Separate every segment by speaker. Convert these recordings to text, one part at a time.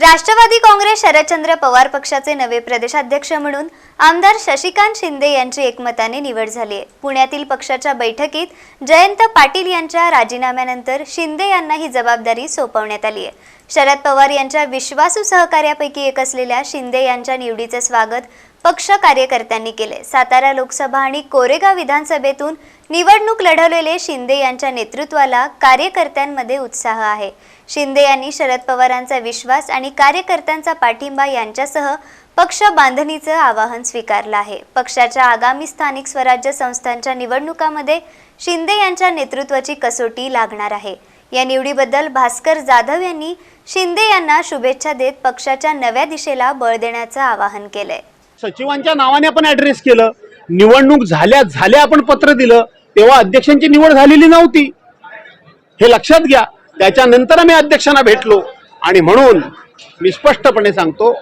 Speaker 1: राष्ट्रवादी काँग्रेस शरदचंद्र पवार पक्षाचे नवे प्रदेशाध्यक्ष म्हणून आमदार शशिकांत शिंदे यांची एकमताने निवड झाली आहे. पुण्यातील पक्षाच्या बैठकीत जयंत पाटील यांच्या राजीनाम्यानंतर शिंदे यांना ही जबाबदारी सोपवण्यात आली आहे. शरद पवार यांच्या विश्वासू सहकार्यापैकी एक असलेल्या शिंदे यांच्या निवडीचे स्वागत पक्ष कार्यकर्त्यांनी केले. सातारा लोकसभा आणि कोरेगाव विधानसभेतून निवडणूक लढवलेले शिंदे यांच्या नेतृत्वाला कार्यकर्त्यांमध्ये उत्साह आहे. शिंदे यांनी शरद पवारांचा विश्वास आणि कार्यकर्त्यांचा पाठिंबा यांच्यासह पक्ष बांधणीचं आवाहन स्वीकारलं आहे. पक्षाच्या आगामी स्थानिक स्वराज्य संस्थांच्या निवडणुकामध्ये शिंदे यांच्या नेतृत्वाची कसोटी लागणार आहे. या निवडीबद्दल भास्कर जाधव यांनी शिंदे यांना शुभेच्छा देत पक्षाच्या नव्या दिशेला बळ देण्याचं आवाहन केलंय.
Speaker 2: सचिवांच्या नावाने आपण ऍड्रेस केलं. निवडणूक झाल्या झाल्या आपण पत्र दिलं. तेव्हा अध्यक्षांची निवड झालेली नव्हती. हे लक्षात घ्या. त्याच्यानंतर आम्ही अध्यक्षांना भेटलो. आणि म्हणून मी स्पष्टपणे सांगतो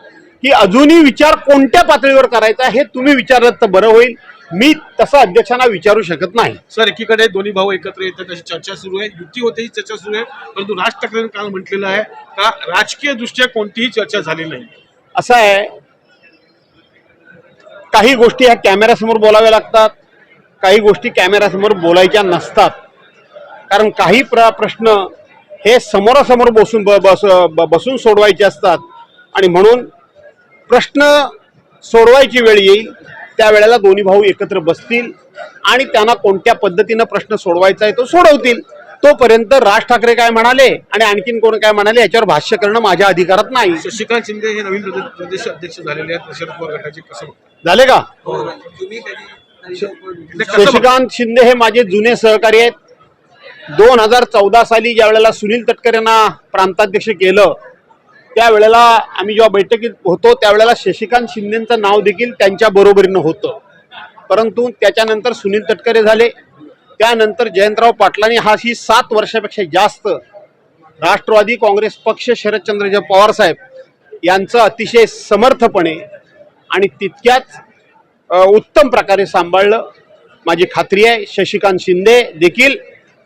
Speaker 2: की अजूनही विचार कोणत्या पातळीवर करायचा हे तुम्ही विचारलं तर बरं होईल. मी तसं अध्यक्षांना विचारू शकत नाही.
Speaker 3: सर एकीकडे दोन्ही भाऊ एकत्र येतात अशी चर्चा सुरू आहे. युती होते ही चर्चा सुरू आहे. परंतु राज ठाकरेंनी काल म्हटलेलं आहे का? राजकीय दृष्ट्या कोणतीही चर्चा झाली नाही.
Speaker 2: असं आहे काही गोष्टी ह्या कॅमेऱ्यासमोर बोलाव्या लागतात काही गोष्टी कॅमेऱ्यासमोर बोलायच्या नसतात. कारण काही प्र प्रश्न हे समोरासमोर बसून ब- बस ब- बसून सोडवायचे असतात आणि म्हणून प्रश्न सोडवायची वेळ येईल त्यावेळेला दोन्ही भाऊ एकत्र बसतील आणि त्यांना कोणत्या पद्धतीनं प्रश्न सोडवायचा आहे तो सोडवतील. तोपर्यंत राज ठाकरे काय म्हणाले आणि आणखीन कोण काय म्हणाले याच्यावर भाष्य करणं माझ्या अधिकारात नाही.
Speaker 3: शशिकांत शिंदे हे नवीन प्रदेश प्रदेश अध्यक्ष झालेले आहेत. शरद पवार गटाचे कसं?
Speaker 2: झाले का?
Speaker 3: बघता?
Speaker 2: शशिकांत शिंदे हे माझे जुने सहकारी आहेत. दोन हजार चौदा साली ज्या वेळेला सुनील तटकरे यांना प्रांताध्यक्ष केलं त्यावेळेला आम्ही जेव्हा बैठकीत होतो त्यावेळेला शशिकांत शिंदेचं नाव देखील त्यांच्या बरोबरीनं होतं. परंतु त्याच्यानंतर सुनील तटकरे झाले. त्यानंतर जयंतराव पाटलांनी हा ही सात वर्षापेक्षा जास्त राष्ट्रवादी काँग्रेस पक्ष शरदचंद्रजी पवार साहेब यांचं अतिशय समर्थपणे आणि तितक्याच उत्तम प्रकारे सांभाळलं. माझी खात्री आहे शशिकांत शिंदे देखील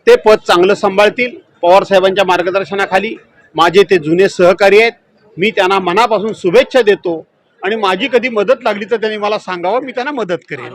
Speaker 2: ते पद चांगलं सांभाळतील. पवार साहेबांच्या मार्गदर्शनाखाली माझे ते जुने सहकारी आहेत. मी त्यांना मनापासून शुभेच्छा देतो आणि माझी कधी मदत लागली तर त्यांनी मला सांगावं मी त्यांना मदत करेन.